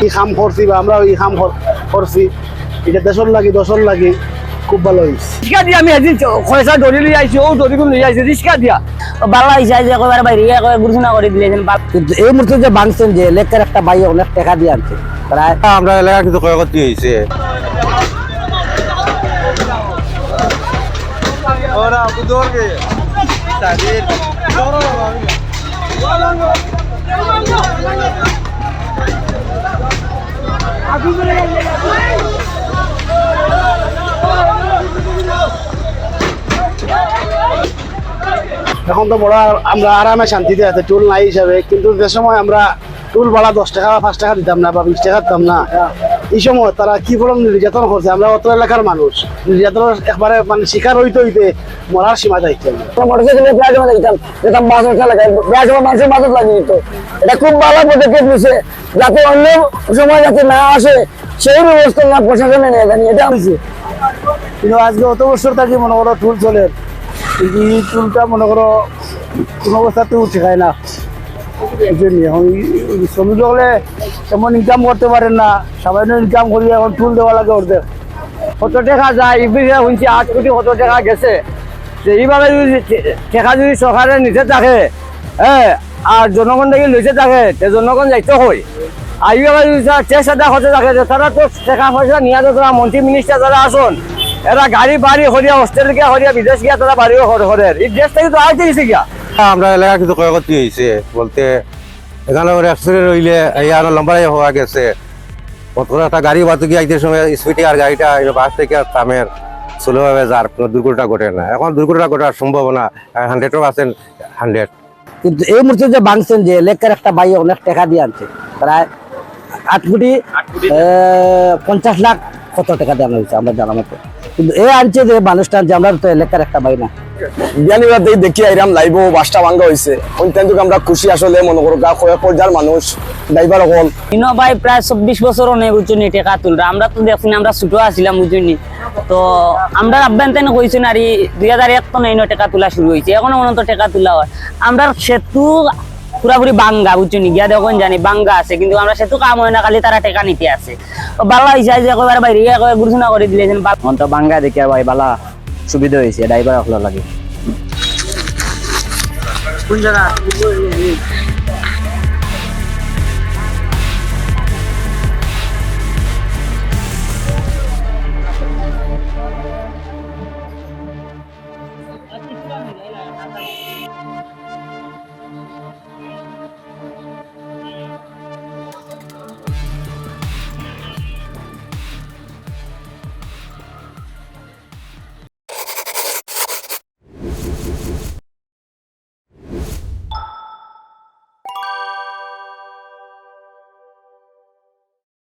ই কাম করছি বা আমরা কাম কর- করছি এটা দেশর লাগি দশর লাগি খুব ভালো হয়েছে রিক্সা দিয়ে আমি এদিন খয়সা ধরি লিয়ে আইছি ও ধরিগুলো লিয়ে আইছি রিক্সা দিয়া বালা হিসাবে যে একবার বাইরে একবার ঘোষণা করে দিলেছেন কিন্তু এই মুহূর্তে যে ভাঙছেন যে লেকের একটা বাইরে অনেক টাকা দিয়ে আনছে প্রায় আমরা এলাকা কিন্তু ক্ষয়ক্ষতি হয়েছে এখন তো বড় আমরা আরামে শান্তিতে আছে টুল নাই হিসাবে, কিন্তু যে সময় আমরা টুল ভাড়া দশ টাকা পাঁচ টাকা দিতাম না বা বিশ টাকা দিতাম না এই সময় তারা কি ফলন নির্যাতন করছে। আমরা অত এলাকার মানুষ। নির্যাতন একবারে মানে শিকার হইতে হইতে মরার সীমা যাইছে মোটরসাইকেলের প্রায় জমা দেখতাম যেতাম প্রায় মানুষের লাগিয়ে দিত। এটা খুব ভালো পদক্ষেপ নিছে। যাতে অন্য সময় যাতে না আসে সেই ব্যবস্থা না প্রশাসনে নিয়ে। জানি এটা হয়েছে। কিন্তু আজকে অত বছর থাকি মনে করো টুল চলে। কিন্তু এই টুলটা মনে করো কোনো অবস্থাতে উঠে খায় না। এই জন্যে। শ্রমিক হলে তেমন ইনকাম করতে পারেন না। সামান্য ইনকাম করিয়ে এখন টুল দেওয়া লাগে ওদের। কত টাকা যায়? বিষয়ে শুনছি আট কোটি কত টাকা গেছে। যে এইভাবে যদি টাকা যদি সরকারের নিচে থাকে হ্যাঁ আর জনগণ থেকে লইতে থাকে, তে জনগণ যাইতে হয়। আর এইভাবে যদি ট্যাক্স আদা করতে থাকে তারা তো টাকা পয়সা নিয়ে যারা মন্ত্রী মিনিস্টার যারা আসুন, এরা গাড়ি বাড়ি হরিয়া অস্ট্রেলিয়া হরিয়া বিদেশ গিয়া তারা বাড়িও করে হরের এই দেশ থেকে তো আইতে গেছে গিয়া। আমরা এলাকা কিন্তু ক্ষয়ক্ষতি হয়েছে বলতে এখানে অ্যাক্সিডেন্ট হইলে এই আর লম্বাই হওয়া গেছে। কত একটা গাড়ি বাতো গিয়ে একদিন সময় স্পিডে আর গাড়িটা বাস থেকে আর থামের স্লোভাবে যার কোনো দুর্ঘটনা ঘটে না। এখন দুর্ঘটনা ঘটার সম্ভাবনা হান্ড্রেড পার্সেন্ট হান্ড্রেড কিন্তু এই মুহূর্তে যে ভাঙছেন যে লেকের একটা বাই অনেক টাকা দিয়ে আনছে প্রায় আট কোটি পঞ্চাশ লাখ কত টাকা দেওয়া হয়েছে আমরা জানা মতো? কিন্তু এ যে যে আমরা তো এলাকার একটা বাই না। বিয়ানিবাদেই দেখি আইরাম লাইব বাসটা ভাঙ্গা হয়েছে অত্যন্ত আমরা খুশি আসলে মনে করো গা কয়েক পর্যায়ের মানুষ ড্রাইভার হল। ইনো ভাই প্রায় চব্বিশ বছর অনেক বুঝছি টাকা তুলরা। আমরা তো দেখছি আমরা ছোট আছিলাম বুঝছি তো আমরা আভ্যন্তরীণ কইছি না দুই হাজার এক তো টাকা তোলা শুরু হয়েছে এখনও মনে তো টাকা তোলা হয়। আমরা সেতু পুরাপুরি বাঙ্গা বুঝছ নি গিয়া দেখুন জানি বাঙ্গা আছে কিন্তু আমরা সেতু কাম হয় না খালি তারা টেকা নিতে আছে বালা হিসাবে যে একবার বাইরে একবার ঘোষণা করে দিলেছেন মন তো বাঙ্গা দেখে ভাই বালা সুবিধা হয়েছে ড্রাইভার হলো লাগে। কোন জায়গা